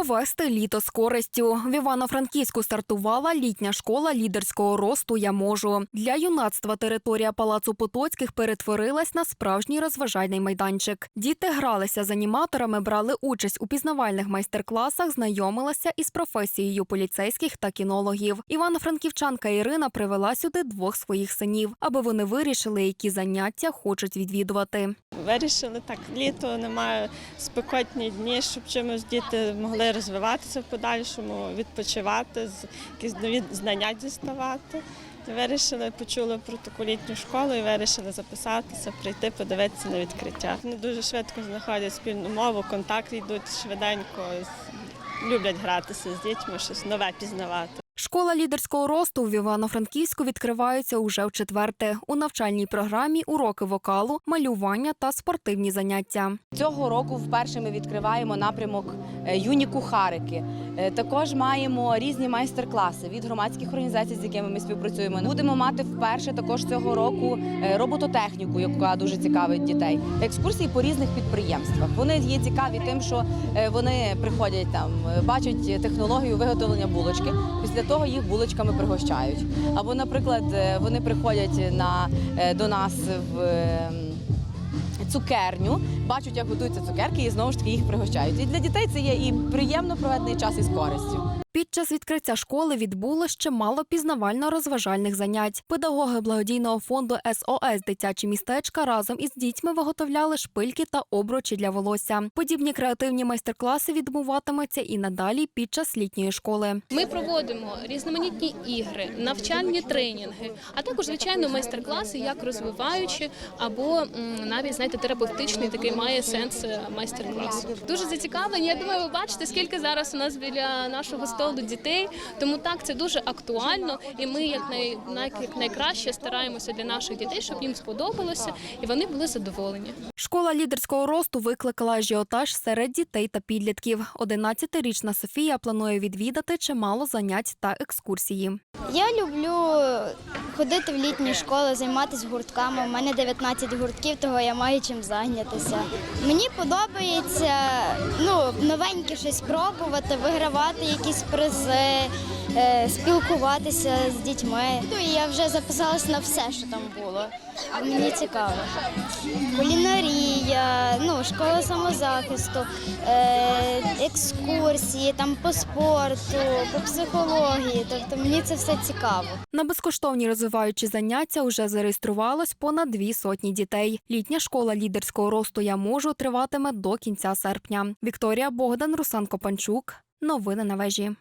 Провести літо з користю. В Івано-Франківську стартувала літня школа лідерського росту Я можу. Для юнацтва територія палацу Потоцьких перетворилась на справжній розважальний майданчик. Діти гралися з аніматорами, брали участь у пізнавальних майстер-класах, знайомилися із професією поліцейських та кінологів. Івано-франківчанка Ірина привела сюди двох своїх синів, аби вони вирішили, які заняття хочуть відвідувати. Вирішили так, літо немає спекотні дні, щоб чимось діти могли розвиватися в подальшому, відпочивати, якісь нові знання діставати. Вирішили, почули про таку літню школу і вирішили записатися, прийти, подивитися на відкриття. Вони дуже швидко знаходять спільну мову, контакти йдуть швиденько, люблять гратися з дітьми, щось нове пізнавати. Школа лідерського росту в Івано-Франківську відкривається уже в четверте. У навчальній програмі уроки вокалу, малювання та спортивні заняття. Цього року вперше ми відкриваємо напрямок е, юні кухарики. Е, Також маємо різні майстер-класи від громадських організацій, з якими ми співпрацюємо. Будемо мати вперше також цього року е, робототехніку, яка дуже цікавить дітей. Екскурсії по різних підприємствах. Вони є цікаві тим, що вони приходять там, бачать технологію виготовлення булочки. Після того їх булочками пригощають. Або, наприклад, е, вони приходять на е, до нас в. е, цукерню, бачать, як готуються цукерки, і знову ж таки їх пригощають. І для дітей це є і приємно проведений час із користю. Під час відкриття школи відбулось чимало пізнавально-розважальних занять. Педагоги благодійного фонду СОС Дитячі містечка разом із дітьми виготовляли шпильки та обручі для волосся. Подібні креативні майстер-класи відбуватимуться і надалі під час літньої школи. Ми проводимо різноманітні ігри, навчальні тренінги, а також звичайно майстер-класи, як розвиваючи або навіть знаєте, терапевтичний такий має сенс е, майстер-клас. Дуже зацікавлені. Я думаю, ви бачите, скільки зараз у нас біля нашого столу дітей. Тому так це дуже актуально, і ми як най, як найкраще стараємося для наших дітей, щоб їм сподобалося і вони були задоволені. Школа лідерського росту викликала ажіотаж серед дітей та підлітків. 11-річна Софія планує відвідати чимало занять та екскурсії. Я люблю ходити в літні школи, займатися гуртками. У мене 19 гуртків, того я маю чим зайнятися. Мені подобається ну, новеньке щось пробувати, вигравати якісь призи, е, спілкуватися з дітьми. Ну, і я вже записалась на все, що там було. Мені цікаво. Кулінарія, школа самозахисту, е, екскурсії там по спорту, по психології. Тобто мені це все цікаво. На безкоштовні розвиваючі заняття уже зареєструвалось понад дві сотні дітей. Літня школа лідерського росту Я можу триватиме до кінця серпня. Вікторія Богдан, Руслан Копанчук. Новини на вежі.